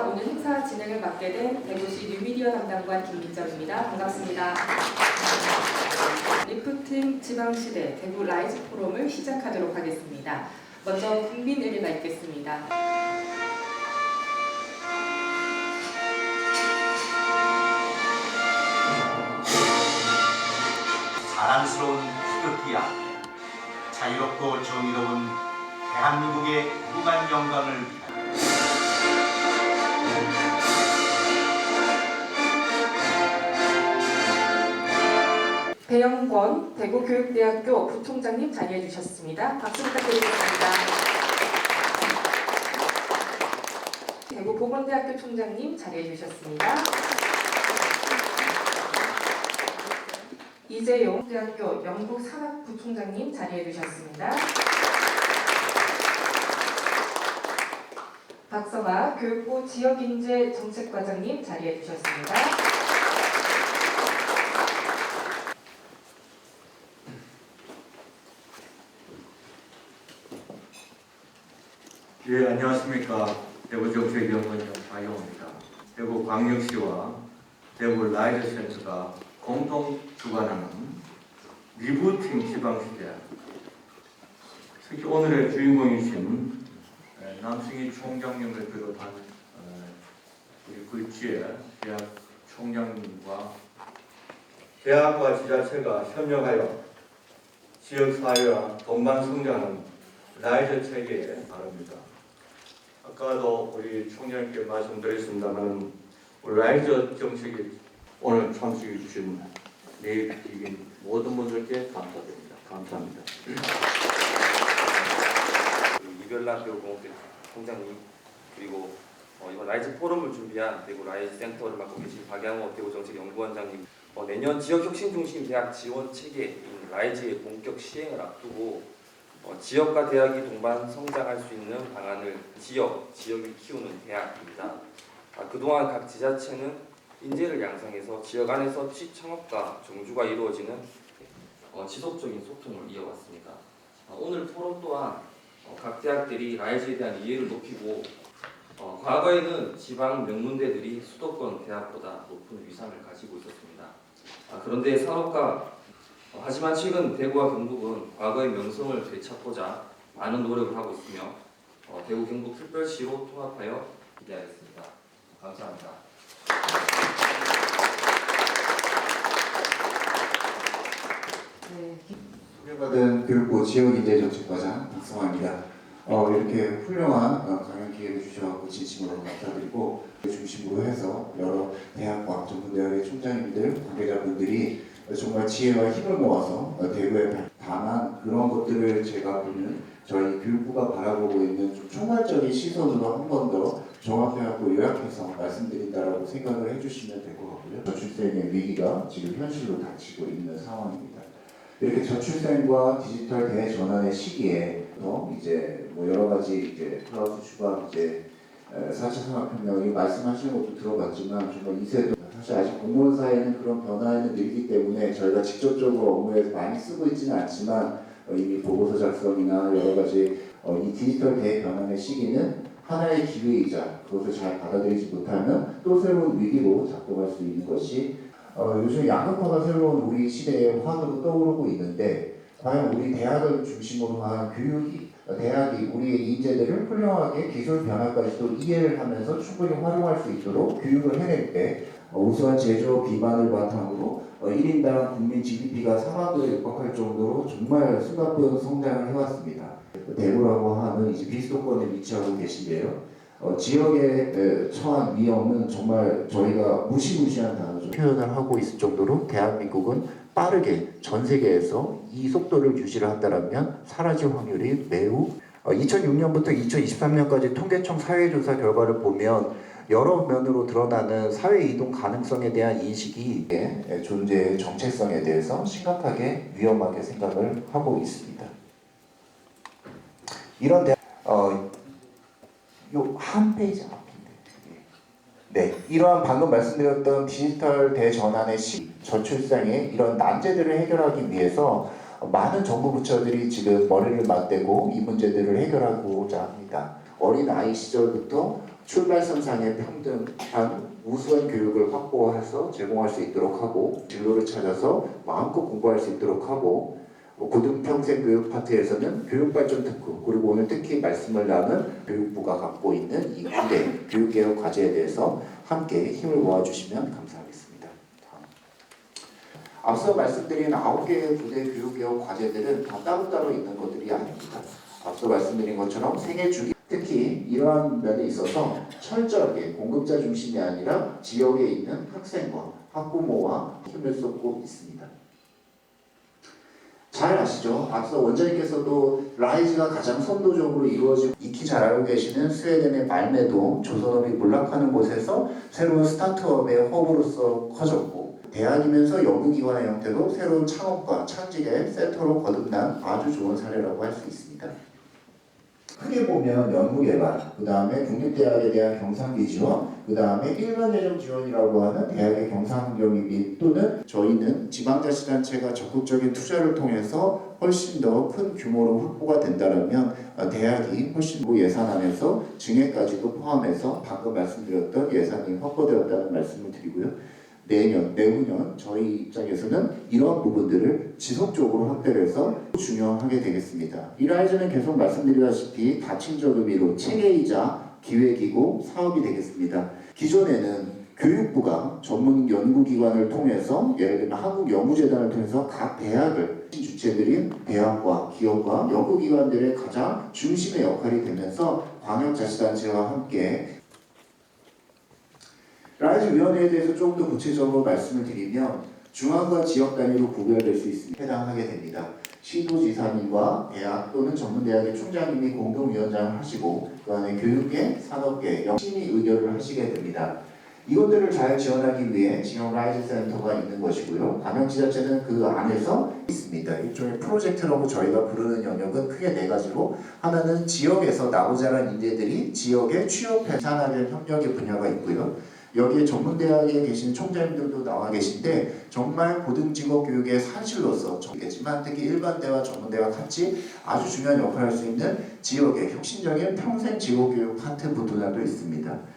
오늘 행사 진행을 맡게 된 대구시 뉴미디어 담당관 김민정입니다. 반갑습니다. 리프팅 지방시대 대구 라이즈 포럼을 시작하도록 하겠습니다. 먼저 국민 의례가 있겠습니다. 자랑스러운 태극기 앞에 자유롭고 정의로운 대한민국의 무한 영광을 배영권 대구교육대학교 부총장님 자리해 주셨습니다. 박수 부탁드리겠습니다. 대구보건대학교 총장님 자리해 주셨습니다. 이재용 대학교 영국산학부총장님 자리해 주셨습니다. 박성아 교육부 지역인재 정책과장님 자리해 주셨습니다. 예, 안녕하십니까. 대구정책연구원장 박용호입니다. 대구광역시와 대구 라이드 센터가 공동 주관하는 리부팅 지방시대. 특히 오늘의 주인공이신 에, 남승희 총장님을 비롯한 어, 우리 굴지의 대학 총장님과 대학과 지자체가 협력하여 지역사회와 동반 성장하는 라이드 체계에 바랍니다. 아까도 우리 총장님께 말씀드렸습니다만 라이저 정책에 오늘 참석해 주신 내일 이긴 모든 분들께 감사드립니다. 감사합니다. 그리고 이별학교 공업대 총장님 그리고 어, 이번 라이즈 포럼을 준비한 대구 라이즈 센터를 맡고 계신 박양호 대구 정책연구원장님 어, 내년 지역 혁신 중심 대학 지원 체계인 라이즈의 본격 시행을 앞두고 어, 지역과 대학이 동반 성장할 수 있는 방안을 지역 지역을 키우는 대학입니다. 아, 그동안 각 지자체는 인재를 양성해서 지역 안에서 취창업과 정주가 이루어지는 어, 지속적인 소통을 이어왔습니다. 어, 오늘 토론 또한 어, 각 대학들이 라이즈에 대한 이해를 높이고 어, 과거에는 지방 명문대들이 수도권 대학보다 높은 위상을 가지고 있었습니다. 아, 그런데 산업과 어, 하지만 최근 대구와 경북은 과거의 명성을 되찾고자 많은 노력을 하고 있으며 어, 대구 경북 특별시로 통합하여 기대하겠습니다. 감사합니다. 네, 소개받은 교육부 지역인재정책과장 박성화입니다. 어, 이렇게 훌륭한 어, 강연 기회를 주셔서 진심으로 감사드리고 중심으로 해서 여러 대학과 전문대학의 총장님들, 관계자분들이 정말 지혜와 힘을 모아서 어, 대구에 당한 그런 것들을 제가 보는 저희 교육부가 바라보고 있는 좀 총괄적인 시선으로 한 번더 종합해갖고 요약해서 말씀드린다라고 생각을 해주시면 될 것 같고요. 저출생의 위기가 지금 현실로 닥치고 있는 상황입니다. 이렇게 저출생과 디지털 대전환의 시기에 또 이제 뭐 여러 가지 이제 클라우드 추가 이제 에, 4차 산업혁명이 말씀하시는 것도 들어봤지만 정말 이세도 사실 아직 공무원 사회는 그런 변화에는 늘기 때문에 저희가 직접적으로 업무에서 많이 쓰고 있지는 않지만 어, 이미 보고서 작성이나 여러 가지 어, 이 디지털 대변환의 시기는 하나의 기회이자 그것을 잘 받아들이지 못하면 또 새로운 위기로 작동할 수 있는 것이 어, 요즘 양극화가 새로운 우리 시대의 화두로 떠오르고 있는데 과연 우리 대학을 중심으로 한 교육이 어, 대학이 우리의 인재들을 훌륭하게 기술 변화까지도 이해를 하면서 충분히 활용할 수 있도록 교육을 해낼 때 어, 우수한 제조 기반을 바탕으로 어, 1인당 국민 GDP가 3만 에 육박할 정도로 정말 숨가쁜 성장을 해왔습니다. 대구라고 하는 이제 비수도권에 위치하고 계신데요. 어, 지역에 에, 처한 위험은 정말 저희가 무시무시한 단어죠. 표현을 하고 있을 정도로 대한민국은 빠르게 전 세계에서 이 속도를 유지를 한다면 사라질 확률이 매우 2006년부터 2023년까지 통계청 사회조사 결과를 보면 여러 면으로 드러나는 사회 이동 가능성에 대한 인식이 예, 존재의 정체성에 대해서 심각하게 위험하게 생각을 하고 있습니다. 이런 대, 어, 요한 페이지 앞인데. 네, 이러한 방금 말씀드렸던 디지털 대전환의 시, 저출생의 이런 난제들을 해결하기 위해서 많은 정부 부처들이 지금 머리를 맞대고 이 문제들을 해결하고자 합니다. 어린 아이 시절부터 출발선상의 평등한 우수한 교육을 확보해서 제공할 수 있도록 하고 진로를 찾아서 마음껏 공부할 수 있도록 하고 뭐 고등평생 교육 파트에서는 교육발전 특구 그리고 오늘 특히 말씀을 나눈 교육부가 갖고 있는 이 구대 교육개혁 과제에 대해서 함께 힘을 모아주시면 감사하겠습니다. 앞서 말씀드린 아홉 개의 부대 교육개혁 과제들은 다 따로따로 있는 것들이 아닙니다. 앞서 말씀드린 것처럼 생애 주기 특히 이러한 면에 있어서 철저하게 공급자 중심이 아니라 지역에 있는 학생과 학부모와 힘을 쏟고 있습니다. 잘 아시죠? 앞서 원장님께서도 라이즈가 가장 선도적으로 이루어지고 익히 잘 알고 계시는 스웨덴의 말메도 조선업이 몰락하는 곳에서 새로운 스타트업의 허브로서 커졌고 대학이면서 연구기관의 형태로 새로운 창업과 창직의 센터로 거듭난 아주 좋은 사례라고 할 수 있습니다. 크게 보면 연구개발, 그 다음에 국립대학에 대한 경상기 지원, 그 다음에 일반 재정 지원이라고 하는 대학의 경상경비 또는 저희는 지방자치단체가 적극적인 투자를 통해서 훨씬 더 큰 규모로 확보가 된다면 어, 대학이 훨씬 더 예산 안에서 증액까지도 포함해서 방금 말씀드렸던 예산이 확보되었다는 말씀을 드리고요. 내년, 내후년 저희 입장에서는 이런 부분들을 지속적으로 확대를 해서 중요하게 되겠습니다. 이 라이즈는 계속 말씀드리다시피 다층적 의미로 체계이자 기획이고 사업이 되겠습니다. 기존에는 교육부가 전문 연구기관을 통해서 예를 들면 한국연구재단을 통해서 각 대학을 주체들인 대학과 기업과 연구기관들의 가장 중심의 역할이 되면서 광역자치단체와 함께 라이즈 위원회에 대해서 조금 더 구체적으로 말씀을 드리면 중앙과 지역 단위로 구별될 수 있습니다. 해당하게 됩니다. 시도지사님과 대학 또는 전문대학의 총장님이 공동위원장을 하시고 그 안에 교육계, 산업계, 영심이 의결을 하시게 됩니다. 이것들을 잘 지원하기 위해 지역 라이즈 센터가 있는 것이고요. 광역지자체는 그 안에서 있습니다. 일종의 프로젝트라고 저희가 부르는 영역은 크게 네 가지로 하나는 지역에서 나고 자란 인재들이 지역에 취업해 산학의 협력의 분야가 있고요. 여기에 전문대학에 계신 총장님들도 나와 계신데 정말 고등직업 교육의 산실로서 정겠지만 특히 일반대와 전문대와 같이 아주 중요한 역할을 할 수 있는 지역의 혁신적인 평생 직업교육 파트 분야도 있습니다.